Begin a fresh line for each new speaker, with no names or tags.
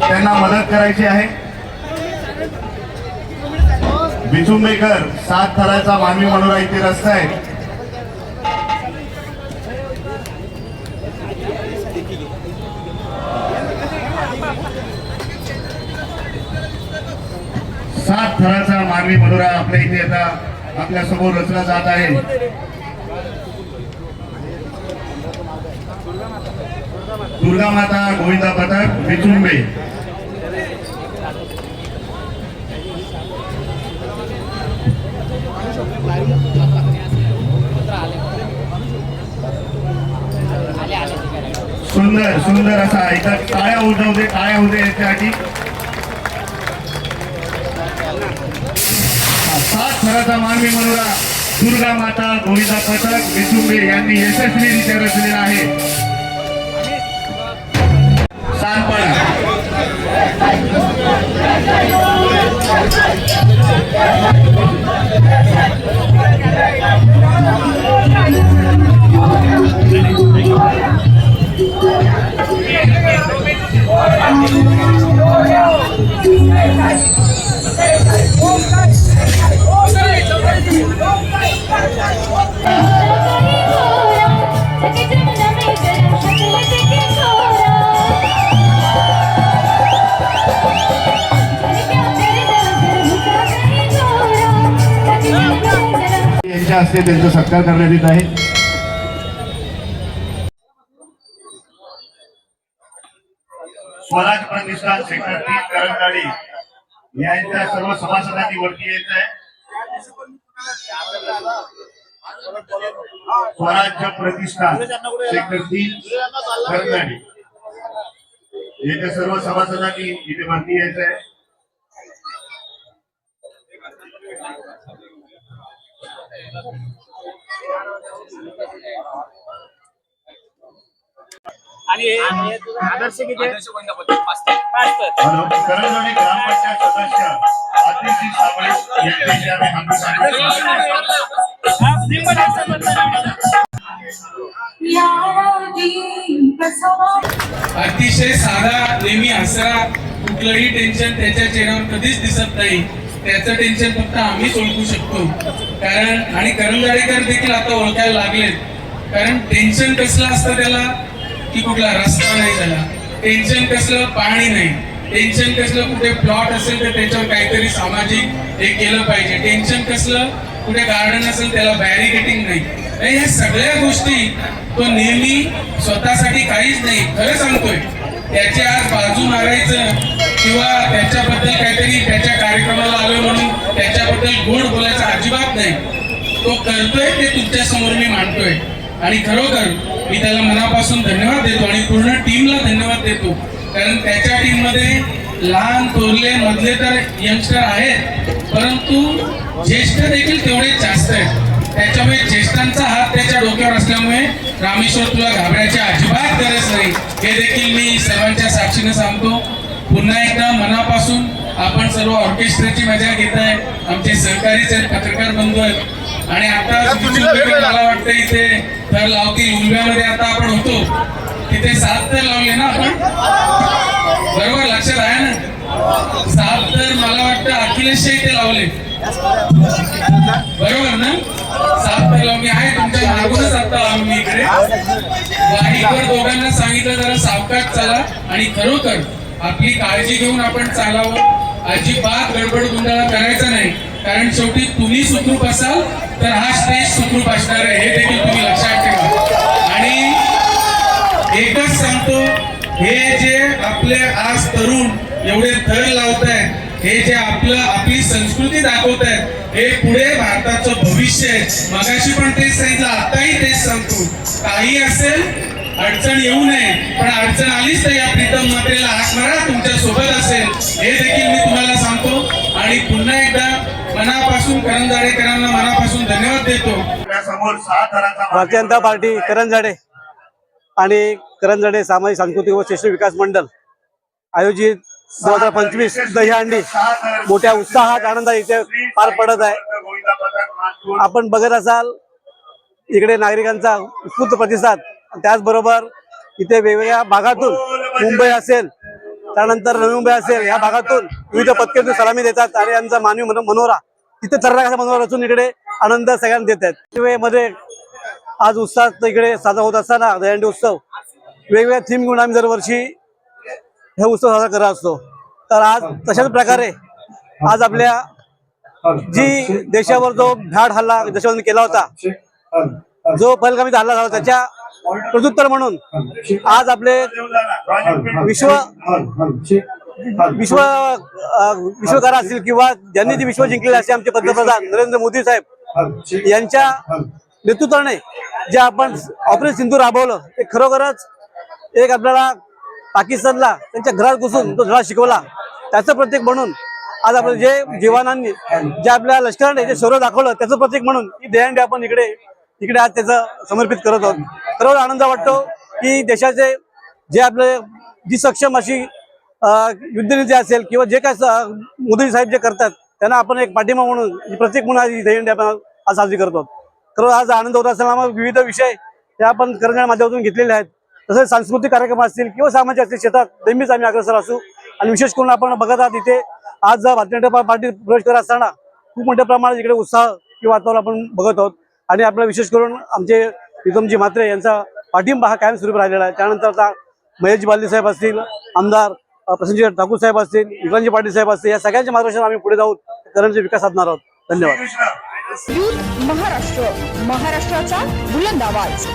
त्यांना मदत करायची आहे. बिचुंबेकर सात थराचा मानवी मनोरा इथे रस्ता आहे. सात थराचा मानवी मनोरा आपल्या इथे आता आपल्यासमोर रचला जात आहे. दुर्गा माता गोविंदा पथक बिचुंबे सुंदर सुंदर असा इथं टाळ्या उजवू काय टाळ्या याच्यासाठी. सात थराचा मानवी मनोरा दुर्गा माता गोविंदा पथक बिचुंबे यांनी यशस्वीरित्या रचलेला आहे. सांगपाडा यांच्या हस्ते त्यांचा सत्कार करण्यात येत आहे. स्वराज प्रतिष्ठान सेक्टर तीन करंजाडी यांच्या सर्व सभासदांनी वरती येत आहे. स्वराज्य प्रतिष्ठान सेक्टर तीन करंजाडी याच्या सर्व सभासदांनी इथे वरती यायचं आहे.
आणि हे आदर्श किती पाच
ग्रामपंचायत सदस्य साबळे आम्ही
अतिशय साधा नेहमी हसरा कुठलंही टेन्शन त्याच्या चेहऱ्यावर कधीच दिसत नाही. त्याचं टेन्शन फक्त आम्हीच ओळखू शकतो. कारण आणि करंजाडेकर देखील आता ओळखायला लागलेत. कारण टेन्शन कसलं असतं त्याला? की कुठला रस्ता नाही त्याला. टेन्शन कसलं? पाणी नाही. टेन्शन कसलं? कुठे प्लॉट असेल तर त्याच्यावर काहीतरी सामाजिक हे केलं पाहिजे. टेन्शन कसलं? कुठे गार्डन असेल त्याला बॅरिकेटिंग नाही. आणि ह्या सगळ्या गोष्टी तो नेहमी स्वतःसाठी काहीच नाही. खरं सांगतोय. त्याच्या आज बाजू मारायचं किंवा त्याच्याबद्दल काहीतरी त्याच्या कार्यक्रमाला आलोय म्हणून त्याच्याबद्दल गोड बोलायचं अजिबात नाही. तो करतोय ते तुमच्यासमोर मी मांडतोय. आणि खरोखर मी त्याला मनापासून धन्यवाद देतो आणि पूर्ण टीमला धन्यवाद देतो. कारण त्याच्या टीममध्ये लहान थोरले मधले तर यंगस्टर आहेत परंतु ज्येष्ठ देखील तेवढेच जास्त आहेत. त्याच्यामुळे ज्येष्ठांचा हात त्याच्या डोक्यावर असल्यामुळे रामेश्वर तुला घाबरायची अजिबात गरज नाही. हे देखील मी सर्वांच्या साक्षीने सांगतो. पुन्हा एकदा मनापासून आपण सर्व ऑर्केस्ट्राची मजा घेत आहे आमचे सहकारीच आहेत पत्रकार बंधू आहेत. आणि आता मला वाटतं इथे तर लावतील. उलव्यामध्ये आता आपण होतो. तिथे सात तर लावले ना आपण? बरोबर लक्षात आहे ना? सात तर मला वाटतं अखिलेश इथे लावले. बरोबर ना? सात तर मी आहे तुमच्या मागूनच आता आम्ही इकडे. वाहिकर दोघांना सांगितलं जरा सावकाश चला आणि खरोखर आपली काळजी घेऊन आपण चालावं. अजिबात गडबड गुंडाळा करायचा नाही. कारण शेवटी तुम्ही सुखरूप असाल तर हा स्टेज सुखरूप असणार आहे. हे देखील तुम्ही लक्षात ठेवा. आणि एकच सांगतो हे जे आपले आज तरुण एवढे थर लावत आहेत हे जे आपलं आपली संस्कृती दाखवत आहेत हे पुढे भारताचं भविष्य आहे. मगाशी पण तेच सांगितलं आताही तेच सांगतो. काही असेल अडचण येऊ नये पण अडचण आलीच तर या प्रीतम मात्रेला मारा तुमच्यासोबत असेल. हे देखील मी तुम्हाला सांगतो. आणि पुन्हा एकदा मनापासून करंजाडेकरांना मनापासून धन्यवाद देतो.
भारतीय जनता पार्टी करंजाडे आणि करंजाडे सामाजिक सांस्कृतिक व शैक्षणिक विकास मंडळ आयोजित दोन हजार पंचवीस दहीहंडी. मोठ्या उत्साहात आनंद इथे पार पडत आहे. आपण बघत असाल इकडे नागरिकांचा उत्स्फूर्त प्रतिसाद. त्याचबरोबर इथे वेगवेगळ्या भागातून मुंबई असेल त्यानंतर नवी मुंबई असेल या भागातून विविध पत्केतून सलामी देतात आणि यांचा मानवी मनोरा तिथे तर्राकाचा मनोरा असून इकडे आनंद सगळ्यांना देत आहेत. मध्ये आज उत्साह इकडे साजरा होत असताना दहीहंडी उत्सव. वेगवेगळ्या थीम घेऊन आम्ही दरवर्षी हे उत्सव साजरा करत असतो. तर आज तशाच प्रकारे आज आपल्या जी देशावर जो भ्याड हल्ला देशावर केला होता जो पहलगामी हल्ला झाला त्याच्या प्रत्युत्तर म्हणून आज आपले विश्व विश्व विश्वकार असतील किंवा ज्यांनी जी विश्व जिंकलेले असे आमचे पंतप्रधान नरेंद्र मोदी साहेब यांच्या नेतृत्वाने जे आपण ऑपरेशन सिंधू राबवलं ते खरोखरच एक आपल्याला पाकिस्तानला त्यांच्या घरात घुसून तो धडा शिकवला. त्याचं प्रतीक म्हणून आज आपण जे जवानांनी जे आपल्या लष्कराने जे शौर्य दाखवलं त्याचं प्रतीक म्हणून ही देहंडी आपण इकडे इकडे आज त्याचं समर्पित करत आहोत. खरोखर आनंद वाटतो की देशाचे जे आपले जी सक्षम अशी अं, युद्धनीती असेल किंवा जे काय मोदी साहेब जे करतात त्यांना आपण एक पाठिंबा म्हणून प्रत्येक म्हणून आज ही आपण आज साजरी करतो खरं आज आनंद होत असताना मग विविध विषय ते आपण करण्याच्या माध्यमातून घेतलेले आहेत. तसेच सांस्कृतिक कार्यक्रम असतील किंवा सामाजिक असतील क्षेत्रात नेहमीच आम्ही अग्रसर असू. आणि विशेष करून आपण बघत आहात इथे आज भारतीय जनता पार्टी प्रवेश करत असताना खूप मोठ्या प्रमाणात इकडे उत्साह किंवा वातावरण आपण बघत आहोत. आणि आपल्याला विशेष करून आमचे प्रीतमजी म्हात्रे यांचा पाठिंबा हा कायमस्वरूप राहिलेला आहे. त्यानंतर आता महेशजी बालदी साहेब असतील आमदार अ, ठाकूर साहेब असतील विक्रांतजी पाटील साहेब असतील या सगळ्यांच्या मार्गदर्शन आम्ही पुढे जाऊन करंजी विकास साधणार आहोत. धन्यवाद.
महाराष्ट्र महाराष्ट्राचा बुलंद आवाज.